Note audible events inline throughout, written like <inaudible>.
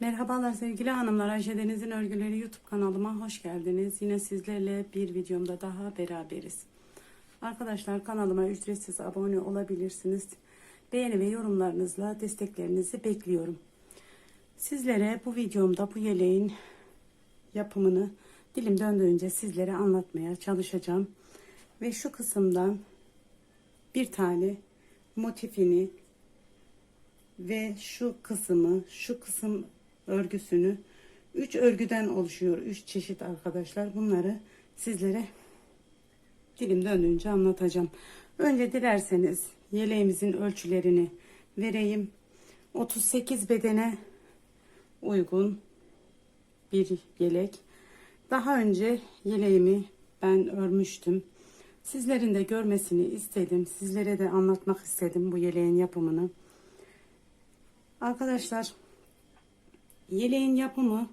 Merhabalar sevgili hanımlar. Ayşe Deniz'in Örgüleri YouTube kanalıma hoş geldiniz. Yine sizlerle bir videomda daha beraberiz. Arkadaşlar kanalıma ücretsiz abone olabilirsiniz. Beğeni ve yorumlarınızla desteklerinizi bekliyorum. Sizlere bu videomda bu yeleğin yapımını dilim döndüğünce sizlere anlatmaya çalışacağım. Ve şu kısımdan bir tane motifini ve şu kısmı, şu kısım örgüsünü 3 örgüden oluşuyor. 3 çeşit arkadaşlar. Bunları sizlere dilim döndüğünce anlatacağım. Önce dilerseniz yeleğimizin ölçülerini vereyim. 38 bedene uygun bir yelek. Daha önce yeleğimi ben örmüştüm. Sizlerin de görmesini istedim. Sizlere de anlatmak istedim bu yeleğin yapımını. Arkadaşlar yeleğin yapımı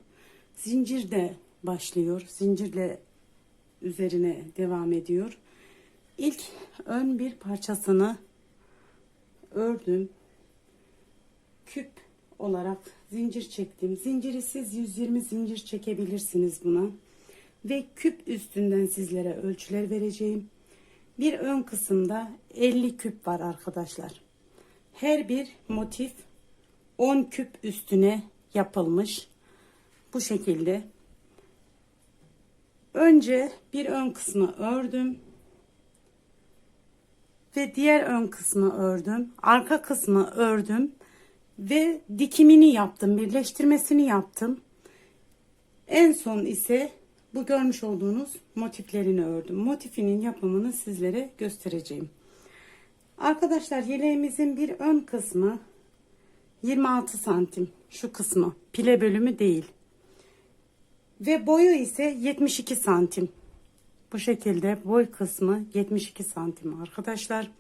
zincirde başlıyor. Zincirle üzerine devam ediyor. İlk ön bir parçasını ördüm. Küp olarak zincir çektim. Zinciri siz 120 zincir çekebilirsiniz buna. Ve küp üstünden sizlere ölçüler vereceğim. Bir ön kısımda 50 küp var arkadaşlar. Her bir motif 10 küp üstüne yapılmış. Bu şekilde. Önce bir ön kısmı ördüm. Ve diğer ön kısmı ördüm. Arka kısmı ördüm. Ve dikimini yaptım. Birleştirmesini yaptım. En son ise bu görmüş olduğunuz motiflerini ördüm. Motifinin yapımını sizlere göstereceğim. Arkadaşlar yeleğimizin bir ön kısmı 26 santim şu kısmı pile bölümü değil. Ve boyu ise 72 santim. Bu şekilde boy kısmı 72 santim arkadaşlar.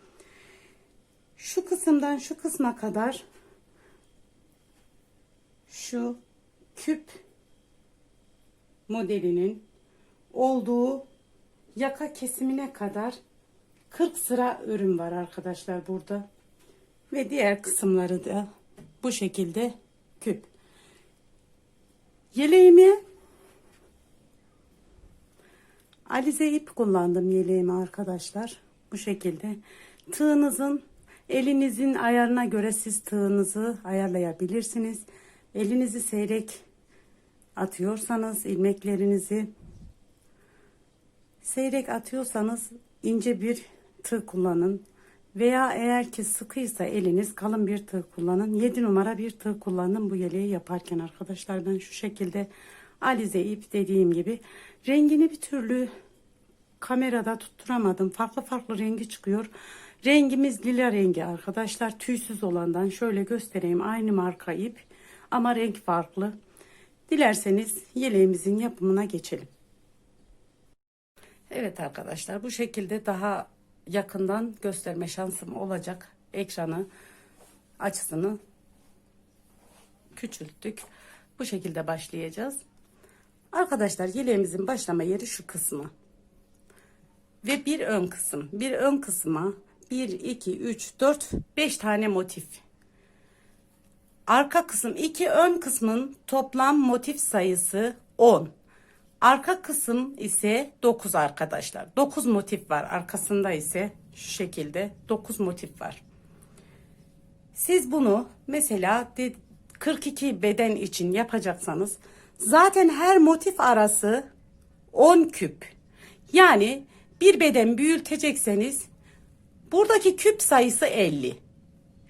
Şu kısımdan şu kısma kadar şu küp modelinin olduğu yaka kesimine kadar 40 sıra ürün var arkadaşlar burada. Ve diğer kısımları da bu şekilde küp. Yeleğimi alize ip kullandım yeleğimi arkadaşlar. Bu şekilde tığınızın elinizin ayarına göre siz tığınızı ayarlayabilirsiniz. Elinizi seyrek atıyorsanız ilmeklerinizi seyrek atıyorsanız ince bir tığ kullanın. Veya eğer ki sıkıysa eliniz kalın bir tığ kullanın. 7 numara bir tığ kullanın bu yeleği yaparken arkadaşlar. Ben şu şekilde alize ip dediğim gibi rengini bir türlü kamerada tutturamadım. Farklı farklı rengi çıkıyor. Rengimiz lila rengi arkadaşlar. Tüysüz olandan şöyle göstereyim. Aynı marka ip ama renk farklı. Dilerseniz yeleğimizin yapımına geçelim. Evet arkadaşlar bu şekilde daha yakından gösterme şansım olacak. Ekranı açısını küçülttük. Bu şekilde başlayacağız. Arkadaşlar yeleğimizin başlama yeri şu kısmı. Ve bir ön kısım. Bir ön kısma 1, 2, 3, 4, 5 tane motif. Arka kısım iki ön kısmın toplam motif sayısı 10. Arka kısım ise 9 arkadaşlar. 9 motif var. Arkasında ise şu şekilde 9 motif var. Siz bunu mesela 42 beden için yapacaksanız zaten her motif arası 10 küp. Yani bir beden büyütecekseniz buradaki küp sayısı 50.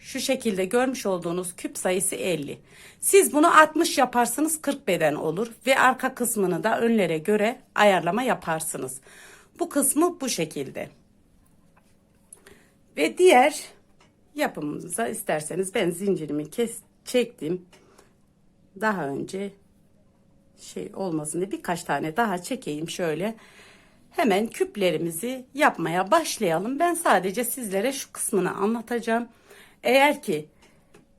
Şu şekilde görmüş olduğunuz küp sayısı 50. Siz bunu 60 yaparsınız 40 beden olur ve arka kısmını da önlere göre ayarlama yaparsınız. Bu kısmı bu şekilde. Ve diğer yapımımıza isterseniz ben zincirimi kes çektim. Daha önce şey olmasın diye birkaç tane daha çekeyim şöyle. Hemen küplerimizi yapmaya başlayalım. Ben sadece sizlere şu kısmını anlatacağım. Eğer ki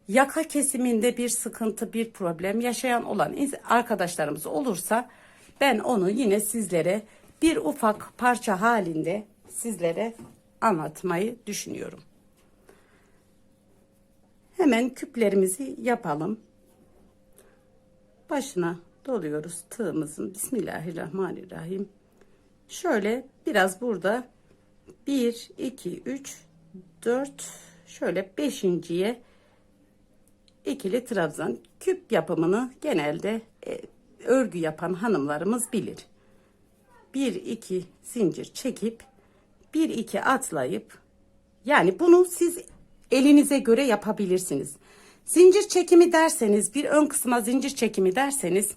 yaka kesiminde bir sıkıntı, bir problem yaşayan olan arkadaşlarımız olursa ben onu yine sizlere bir ufak parça halinde sizlere anlatmayı düşünüyorum. Hemen küplerimizi yapalım. başına doluyoruz tığımızın. Bismillahirrahmanirrahim. Şöyle biraz burada 1, 2, 3, 4, şöyle beşinciye ikili trabzan küp yapımını genelde e, örgü yapan hanımlarımız bilir. 1 2 zincir çekip 1 2 atlayıp yani bunu siz elinize göre yapabilirsiniz. Zincir çekimi derseniz bir ön kısma zincir çekimi derseniz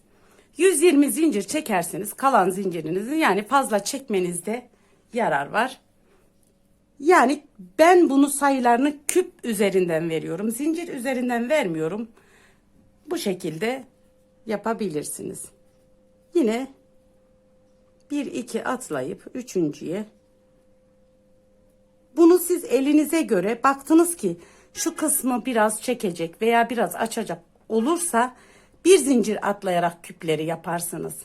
120 zincir çekersiniz kalan zincirinizi yani fazla çekmenizde yarar var. Yani ben bunu sayılarını küp üzerinden veriyorum. Zincir üzerinden vermiyorum. Bu şekilde yapabilirsiniz. Yine 1 2 atlayıp üçüncüye bunu siz elinize göre baktınız ki şu kısmı biraz çekecek veya biraz açacak olursa bir zincir atlayarak küpleri yaparsınız.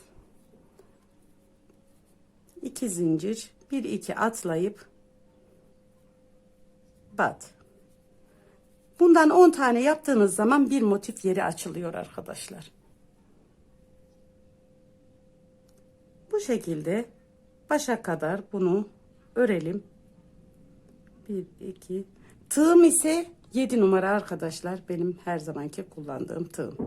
2 zincir 1 2 atlayıp bat. Bundan 10 tane yaptığınız zaman bir motif yeri açılıyor arkadaşlar. Bu şekilde başa kadar bunu örelim. 1 2 Tığım ise 7 numara arkadaşlar. Benim her zamanki kullandığım tığım.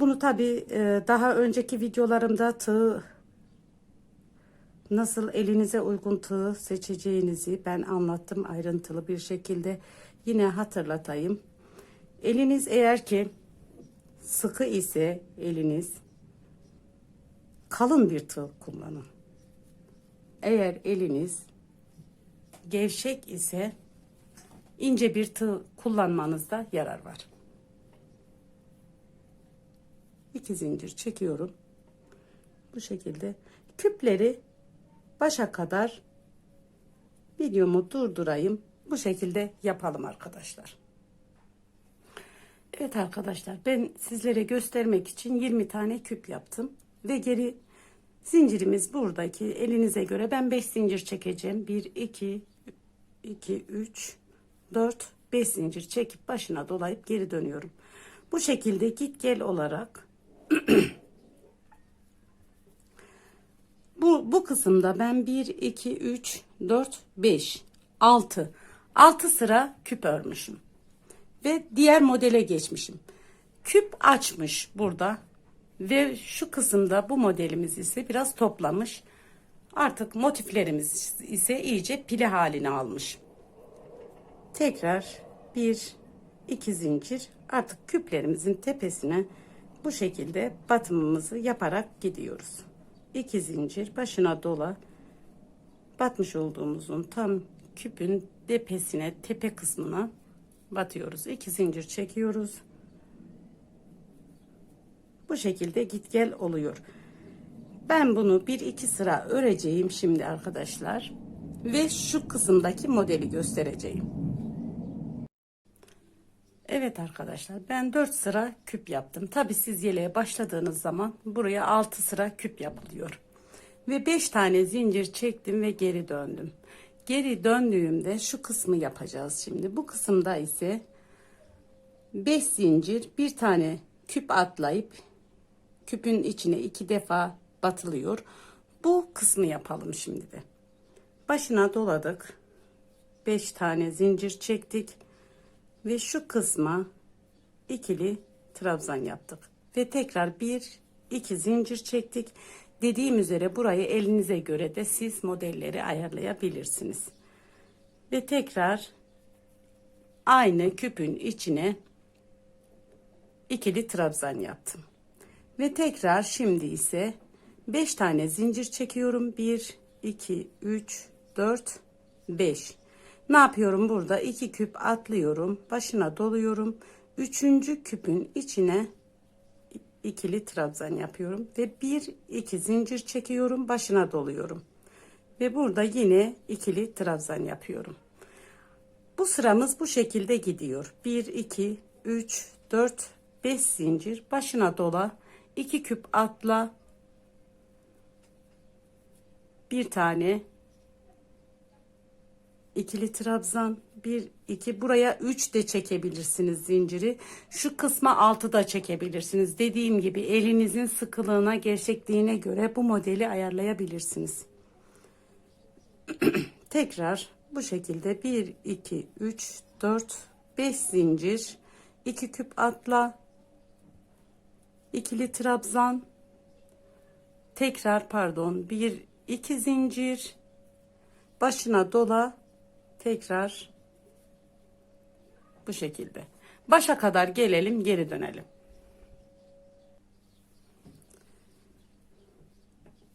Bunu tabi daha önceki videolarımda tığ nasıl elinize uygun tığ seçeceğinizi ben anlattım ayrıntılı bir şekilde. Yine hatırlatayım. Eliniz eğer ki sıkı ise eliniz kalın bir tığ kullanın. Eğer eliniz gevşek ise ince bir tığ kullanmanızda yarar var. İki zincir çekiyorum. Bu şekilde küpleri başa kadar videomu durdurayım. Bu şekilde yapalım arkadaşlar. Evet arkadaşlar ben sizlere göstermek için 20 tane küp yaptım. Ve geri zincirimiz buradaki elinize göre ben 5 zincir çekeceğim. 1, 2, 2, 3, 4, 5 zincir çekip başına dolayıp geri dönüyorum. Bu şekilde git gel olarak <clears throat> bu, bu kısımda ben 1, 2, 3, 4, 5, 6, 6 sıra küp örmüşüm. Ve diğer modele geçmişim. Küp açmış burada. Ve şu kısımda bu modelimiz ise biraz toplamış. Artık motiflerimiz ise iyice pili halini almış. Tekrar bir, iki zincir artık küplerimizin tepesine bu şekilde batımımızı yaparak gidiyoruz. 2 zincir başına dola batmış olduğumuzun tam küpün tepesine tepe kısmına batıyoruz. 2 zincir çekiyoruz. Bu şekilde git gel oluyor. Ben bunu bir iki sıra öreceğim şimdi arkadaşlar. Ve şu kısımdaki modeli göstereceğim. Evet arkadaşlar ben 4 sıra küp yaptım. Tabi siz yeleğe başladığınız zaman buraya 6 sıra küp yapılıyor. Ve 5 tane zincir çektim ve geri döndüm. Geri döndüğümde şu kısmı yapacağız şimdi. Bu kısımda ise 5 zincir bir tane küp atlayıp küpün içine iki defa batılıyor. Bu kısmı yapalım şimdi de. Başına doladık. 5 tane zincir çektik ve şu kısma ikili trabzan yaptık. Ve tekrar bir iki zincir çektik. Dediğim üzere burayı elinize göre de siz modelleri ayarlayabilirsiniz. Ve tekrar aynı küpün içine ikili trabzan yaptım. Ve tekrar şimdi ise 5 tane zincir çekiyorum. 1 2 3 4 5 ne yapıyorum burada? iki küp atlıyorum. Başına doluyorum. Üçüncü küpün içine ikili trabzan yapıyorum. Ve bir iki zincir çekiyorum. Başına doluyorum. Ve burada yine ikili trabzan yapıyorum. Bu sıramız bu şekilde gidiyor. 1, 2, 3, 4, 5 zincir. Başına dola. 2 küp atla. Bir tane ikili trabzan 1 2 buraya 3 de çekebilirsiniz zinciri. Şu kısma 6 da çekebilirsiniz. Dediğim gibi elinizin sıkılığına, gevşekliğine göre bu modeli ayarlayabilirsiniz. <clears throat> Tekrar bu şekilde 1 2 3 4 5 zincir 2 küp atla ikili trabzan tekrar pardon 1 2 zincir başına dola tekrar bu şekilde. Başa kadar gelelim geri dönelim.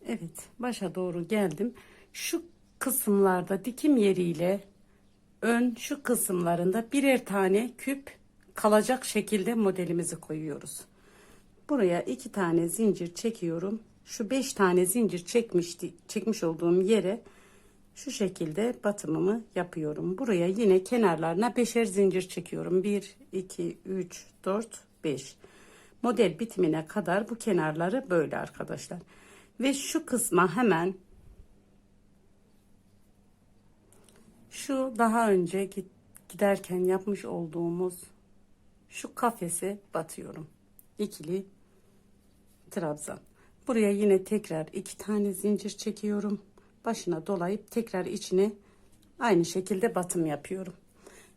Evet başa doğru geldim. Şu kısımlarda dikim yeriyle ön şu kısımlarında birer tane küp kalacak şekilde modelimizi koyuyoruz. Buraya iki tane zincir çekiyorum. Şu beş tane zincir çekmişti çekmiş olduğum yere şu şekilde batımımı yapıyorum. Buraya yine kenarlarına beşer zincir çekiyorum. 1, 2, 3, 4, 5. Model bitimine kadar bu kenarları böyle arkadaşlar. Ve şu kısma hemen şu daha önce giderken yapmış olduğumuz şu kafese batıyorum. İkili trabzan. Buraya yine tekrar iki tane zincir çekiyorum başına dolayıp tekrar içine aynı şekilde batım yapıyorum.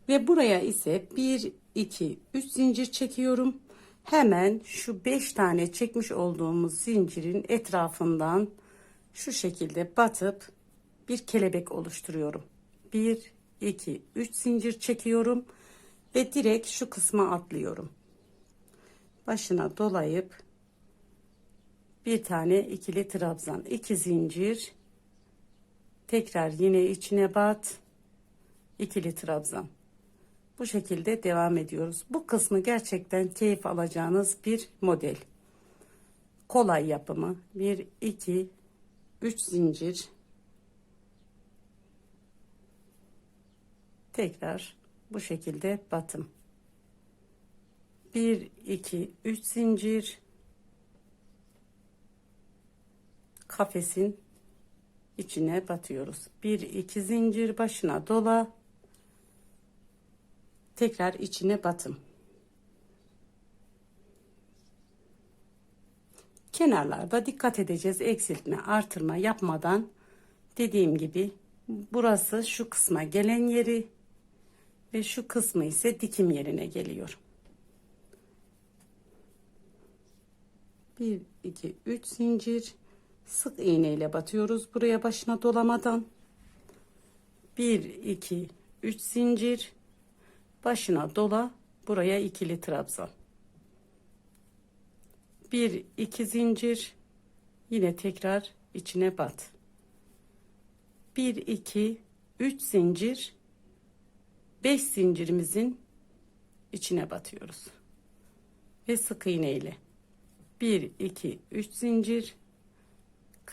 Ve buraya ise 1 2 3 zincir çekiyorum. Hemen şu 5 tane çekmiş olduğumuz zincirin etrafından şu şekilde batıp bir kelebek oluşturuyorum. 1 2 3 zincir çekiyorum ve direkt şu kısma atlıyorum. Başına dolayıp bir tane ikili trabzan, iki zincir Tekrar yine içine bat. ikili trabzan. Bu şekilde devam ediyoruz. Bu kısmı gerçekten keyif alacağınız bir model. Kolay yapımı. 1 2 3 zincir. Tekrar bu şekilde batım. 1 2 3 zincir. Kafesin içine batıyoruz. Bir iki zincir başına dola. Tekrar içine batım. Kenarlarda dikkat edeceğiz. Eksiltme, artırma yapmadan dediğim gibi burası şu kısma gelen yeri ve şu kısmı ise dikim yerine geliyor. 1 2 3 zincir sık iğne ile batıyoruz buraya başına dolamadan. 1 2 3 zincir. Başına dola buraya ikili trabzan. 1 2 zincir. Yine tekrar içine bat. 1 2 3 zincir. 5 zincirimizin içine batıyoruz. Ve sık iğne ile 1 2 3 zincir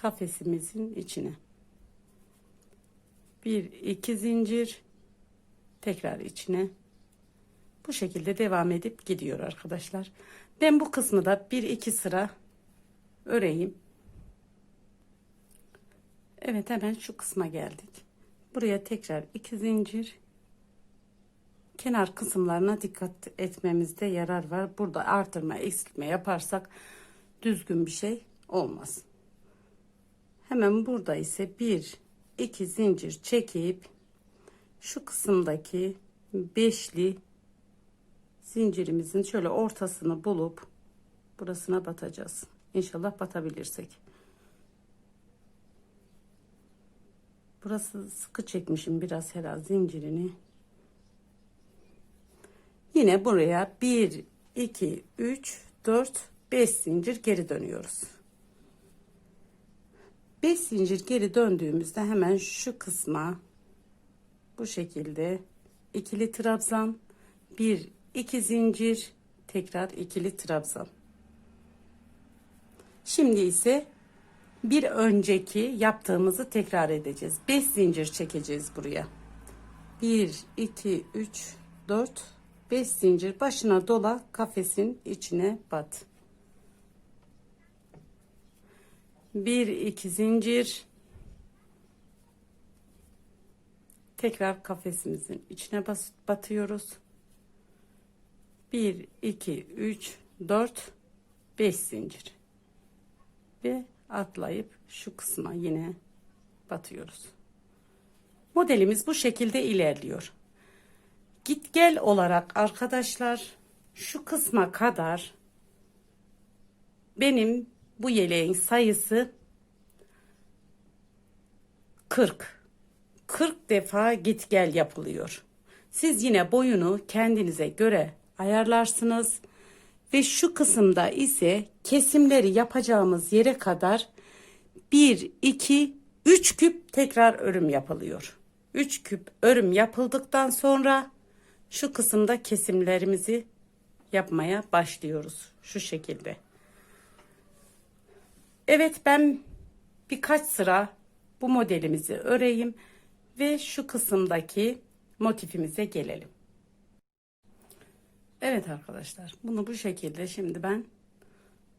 kafesimizin içine. Bir iki zincir tekrar içine. Bu şekilde devam edip gidiyor arkadaşlar. Ben bu kısmı da bir iki sıra öreyim. Evet hemen şu kısma geldik. Buraya tekrar iki zincir kenar kısımlarına dikkat etmemizde yarar var. Burada artırma eksiltme yaparsak düzgün bir şey olmaz. Hemen burada ise bir iki zincir çekip şu kısımdaki beşli zincirimizin şöyle ortasını bulup burasına batacağız. İnşallah batabilirsek. Burası sıkı çekmişim biraz herhalde zincirini. Yine buraya 1 2 3 4 5 zincir geri dönüyoruz. 5 zincir geri döndüğümüzde hemen şu kısma bu şekilde ikili trabzan 1 2 zincir tekrar ikili trabzan. Şimdi ise bir önceki yaptığımızı tekrar edeceğiz. 5 zincir çekeceğiz buraya. 1 2 3 4 5 zincir başına dola kafesin içine bat bir iki zincir tekrar kafesimizin içine bas batıyoruz. 1 2 3 4 5 zincir. Ve atlayıp şu kısma yine batıyoruz. Modelimiz bu şekilde ilerliyor. Git gel olarak arkadaşlar şu kısma kadar benim bu yeleğin sayısı 40. 40 defa git gel yapılıyor. Siz yine boyunu kendinize göre ayarlarsınız ve şu kısımda ise kesimleri yapacağımız yere kadar 1 2 3 küp tekrar örüm yapılıyor. 3 küp örüm yapıldıktan sonra şu kısımda kesimlerimizi yapmaya başlıyoruz şu şekilde. Evet ben birkaç sıra bu modelimizi öreyim ve şu kısımdaki motifimize gelelim. Evet arkadaşlar bunu bu şekilde şimdi ben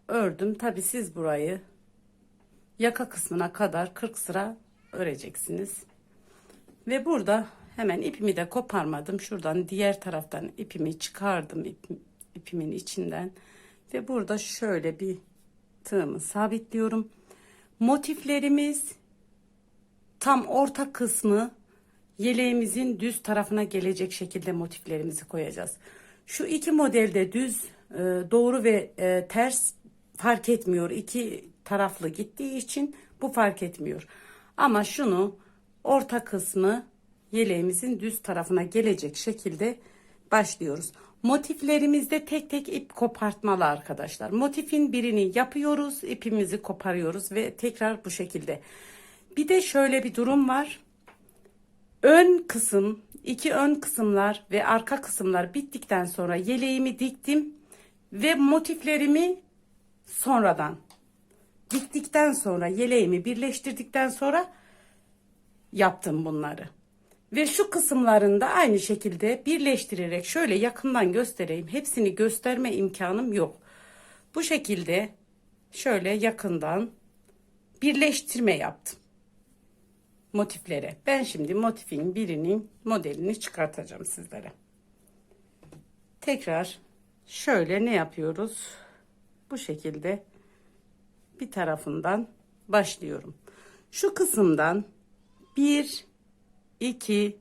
ördüm. Tabi siz burayı yaka kısmına kadar 40 sıra öreceksiniz. Ve burada hemen ipimi de koparmadım. Şuradan diğer taraftan ipimi çıkardım ip, ipimin içinden. Ve burada şöyle bir tığımı sabitliyorum. Motiflerimiz tam orta kısmı yeleğimizin düz tarafına gelecek şekilde motiflerimizi koyacağız. Şu iki modelde düz, e, doğru ve e, ters fark etmiyor. İki taraflı gittiği için bu fark etmiyor. Ama şunu orta kısmı yeleğimizin düz tarafına gelecek şekilde başlıyoruz. Motiflerimizde tek tek ip kopartmalı arkadaşlar. Motifin birini yapıyoruz, ipimizi koparıyoruz ve tekrar bu şekilde. Bir de şöyle bir durum var. Ön kısım, iki ön kısımlar ve arka kısımlar bittikten sonra yeleğimi diktim ve motiflerimi sonradan diktikten sonra yeleğimi birleştirdikten sonra yaptım bunları. Ve şu kısımlarında aynı şekilde birleştirerek şöyle yakından göstereyim. Hepsini gösterme imkanım yok. Bu şekilde şöyle yakından birleştirme yaptım motiflere. Ben şimdi motifin birinin modelini çıkartacağım sizlere. Tekrar şöyle ne yapıyoruz? Bu şekilde bir tarafından başlıyorum. Şu kısımdan 1 2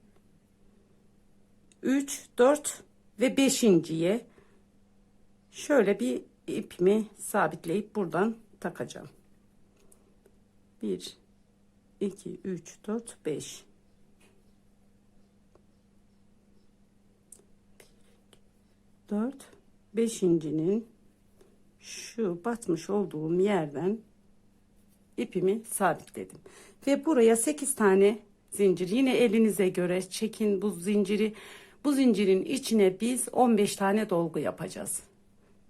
3 4 ve 5.ye şöyle bir ipimi sabitleyip buradan takacağım. 1 2 3 4 5 4 beşincinin şu batmış olduğum yerden ipimi sabitledim ve buraya 8 tane zincir. Yine elinize göre çekin bu zinciri. Bu zincirin içine biz 15 tane dolgu yapacağız.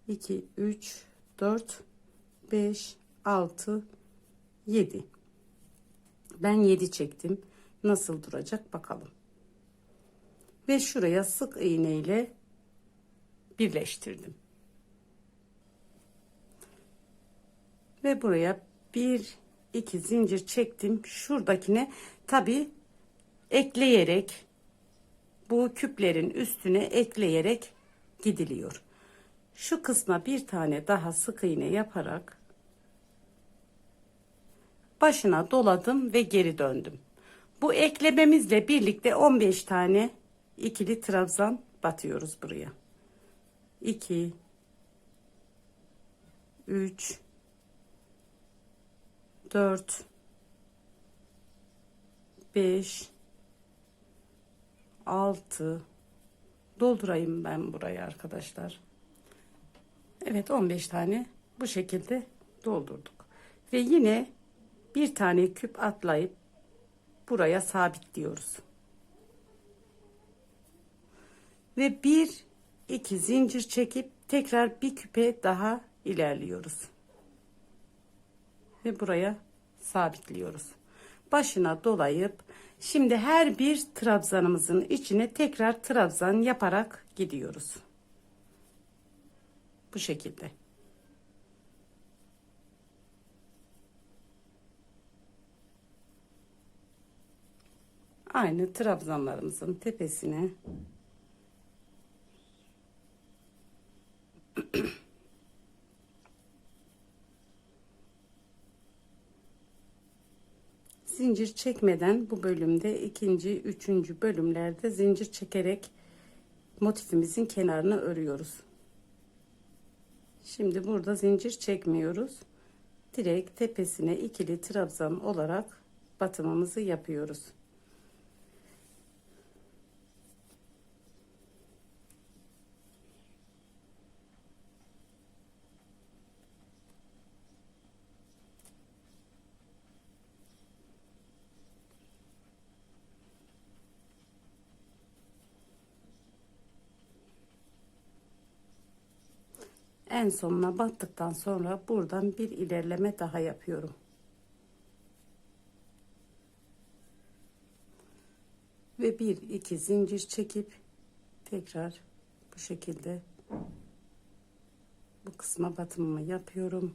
2 3 4 5 6 7 ben 7 çektim. Nasıl duracak bakalım. Ve şuraya sık iğne ile birleştirdim. Ve buraya bir iki zincir çektim. Şuradakine tabi ekleyerek bu küplerin üstüne ekleyerek gidiliyor. Şu kısma bir tane daha sık iğne yaparak başına doladım ve geri döndüm. Bu eklememizle birlikte 15 tane ikili trabzan batıyoruz buraya. 2 3 4 5 6 doldurayım ben burayı arkadaşlar. Evet 15 tane bu şekilde doldurduk. Ve yine bir tane küp atlayıp buraya sabitliyoruz. Ve bir iki zincir çekip tekrar bir küpe daha ilerliyoruz. Ve buraya sabitliyoruz. Başına dolayıp şimdi her bir trabzanımızın içine tekrar trabzan yaparak gidiyoruz. Bu şekilde. aynı trabzanlarımızın tepesine zincir çekmeden bu bölümde ikinci, üçüncü bölümlerde zincir çekerek motifimizin kenarını örüyoruz. Şimdi burada zincir çekmiyoruz. Direkt tepesine ikili trabzan olarak batımımızı yapıyoruz. En sonuna battıktan sonra buradan bir ilerleme daha yapıyorum. Ve bir iki zincir çekip tekrar bu şekilde bu kısma batımımı yapıyorum.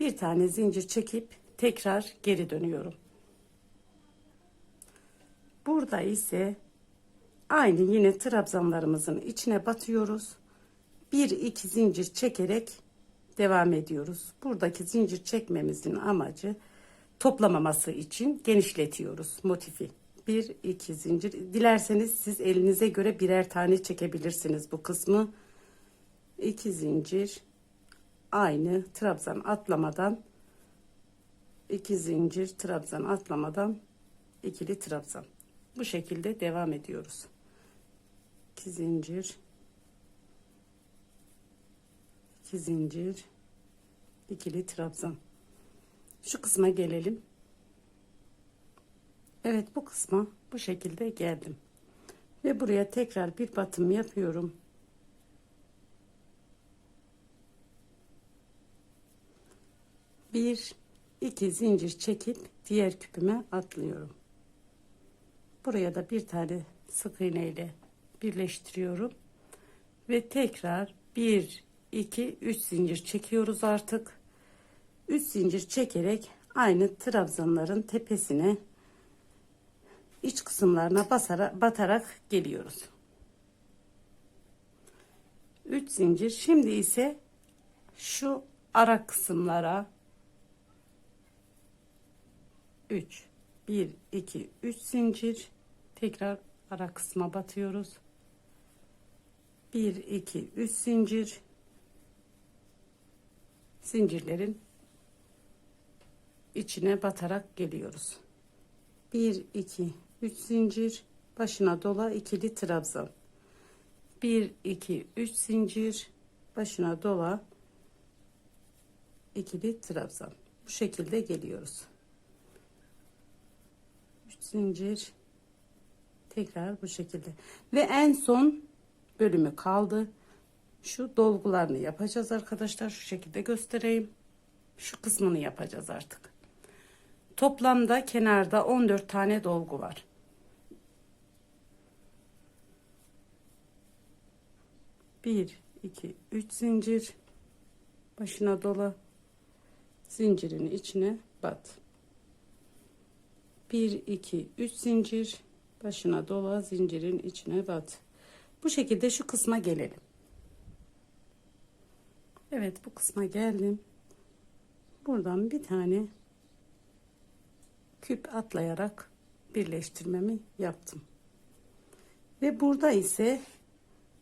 Bir tane zincir çekip tekrar geri dönüyorum. Burada ise aynı yine trabzanlarımızın içine batıyoruz bir iki zincir çekerek devam ediyoruz. Buradaki zincir çekmemizin amacı toplamaması için genişletiyoruz motifi. Bir iki zincir. Dilerseniz siz elinize göre birer tane çekebilirsiniz bu kısmı. İki zincir aynı trabzan atlamadan iki zincir trabzan atlamadan ikili trabzan. Bu şekilde devam ediyoruz. İki zincir 2 zincir ikili trabzan şu kısma gelelim. Evet bu kısma bu şekilde geldim. Ve buraya tekrar bir batım yapıyorum. Bir iki zincir çekip diğer küpüme atlıyorum. Buraya da bir tane sık iğne ile birleştiriyorum. Ve tekrar bir 2 3 zincir çekiyoruz artık. 3 zincir çekerek aynı trabzanların tepesine iç kısımlarına basarak batarak geliyoruz. 3 zincir. Şimdi ise şu ara kısımlara. 3 1 2 3 zincir. Tekrar ara kısma batıyoruz. 1 2 3 zincir zincirlerin içine batarak geliyoruz. 1 2 3 zincir başına dola ikili trabzan. 1 2 3 zincir başına dola ikili trabzan. Bu şekilde geliyoruz. 3 zincir tekrar bu şekilde ve en son bölümü kaldı şu dolgularını yapacağız arkadaşlar. Şu şekilde göstereyim. Şu kısmını yapacağız artık. Toplamda kenarda 14 tane dolgu var. Bir iki üç zincir. Başına dola. Zincirin içine bat. 1 2 3 zincir. Başına dola. Zincirin içine bat. Bu şekilde şu kısma gelelim Evet bu kısma geldim. Buradan bir tane küp atlayarak birleştirmemi yaptım. Ve burada ise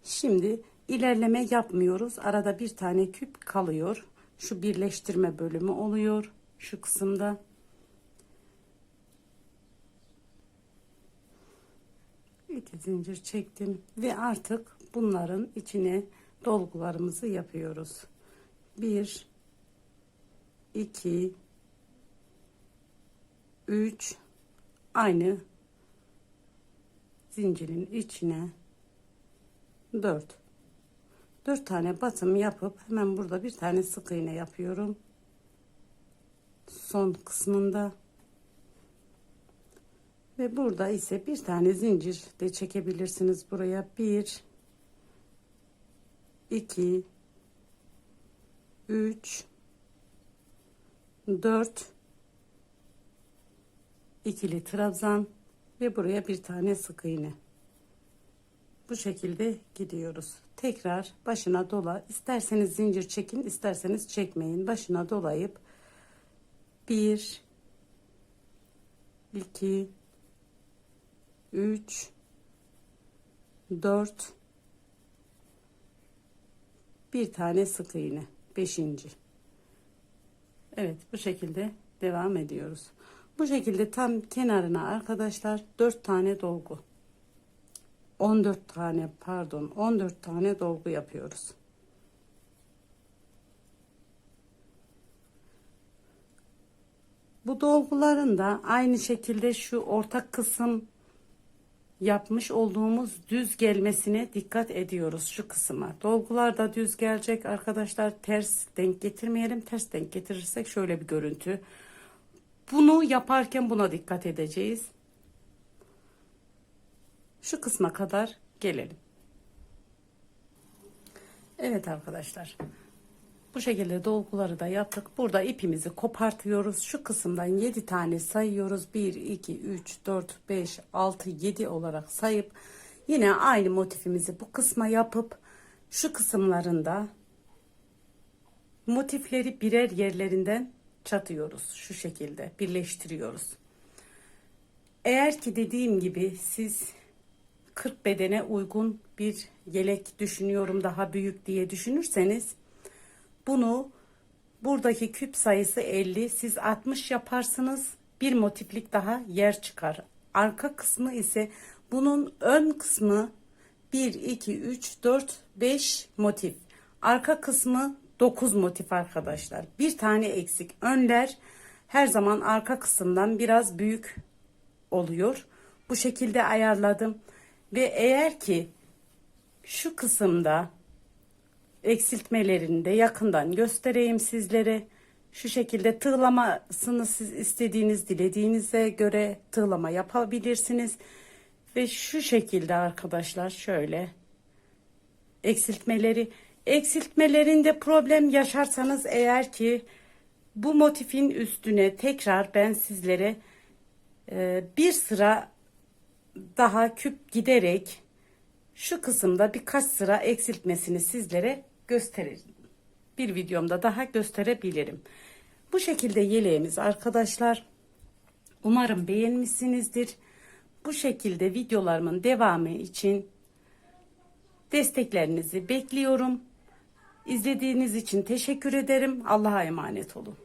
şimdi ilerleme yapmıyoruz. Arada bir tane küp kalıyor. Şu birleştirme bölümü oluyor. Şu kısımda. İki zincir çektim ve artık bunların içine dolgularımızı yapıyoruz. 1 2 3 aynı zincirin içine 4 4 tane batım yapıp hemen burada bir tane sık iğne yapıyorum. Son kısmında. Ve burada ise bir tane zincir de çekebilirsiniz buraya. 1 2 3 4 ikili trabzan ve buraya bir tane sık iğne. Bu şekilde gidiyoruz. Tekrar başına dola. İsterseniz zincir çekin, isterseniz çekmeyin. Başına dolayıp 1 2 3 4 bir tane sık iğne. Beşinci. Evet bu şekilde devam ediyoruz. Bu şekilde tam kenarına arkadaşlar 4 tane dolgu. 14 tane pardon 14 tane dolgu yapıyoruz. Bu dolguların da aynı şekilde şu ortak kısım yapmış olduğumuz düz gelmesine dikkat ediyoruz şu kısma. Dolgular da düz gelecek arkadaşlar. Ters denk getirmeyelim. Ters denk getirirsek şöyle bir görüntü. Bunu yaparken buna dikkat edeceğiz. Şu kısma kadar gelelim. Evet arkadaşlar. Bu şekilde dolguları da yaptık. Burada ipimizi kopartıyoruz. Şu kısımdan 7 tane sayıyoruz. 1, 2, 3, 4, 5, 6, 7 olarak sayıp yine aynı motifimizi bu kısma yapıp şu kısımlarında motifleri birer yerlerinden çatıyoruz. Şu şekilde birleştiriyoruz. Eğer ki dediğim gibi siz 40 bedene uygun bir yelek düşünüyorum daha büyük diye düşünürseniz bunu buradaki küp sayısı 50 siz 60 yaparsınız bir motiflik daha yer çıkar. Arka kısmı ise bunun ön kısmı 1 2 3 4 5 motif. Arka kısmı 9 motif arkadaşlar. Bir tane eksik. Önler her zaman arka kısımdan biraz büyük oluyor. Bu şekilde ayarladım. Ve eğer ki şu kısımda eksiltmelerini de yakından göstereyim sizlere. Şu şekilde tığlamasını siz istediğiniz, dilediğinize göre tığlama yapabilirsiniz. Ve şu şekilde arkadaşlar şöyle eksiltmeleri eksiltmelerinde problem yaşarsanız eğer ki bu motifin üstüne tekrar ben sizlere e, bir sıra daha küp giderek şu kısımda birkaç sıra eksiltmesini sizlere gösteririm. Bir videomda daha gösterebilirim. Bu şekilde yeleğimiz arkadaşlar. Umarım beğenmişsinizdir. Bu şekilde videolarımın devamı için desteklerinizi bekliyorum. İzlediğiniz için teşekkür ederim. Allah'a emanet olun.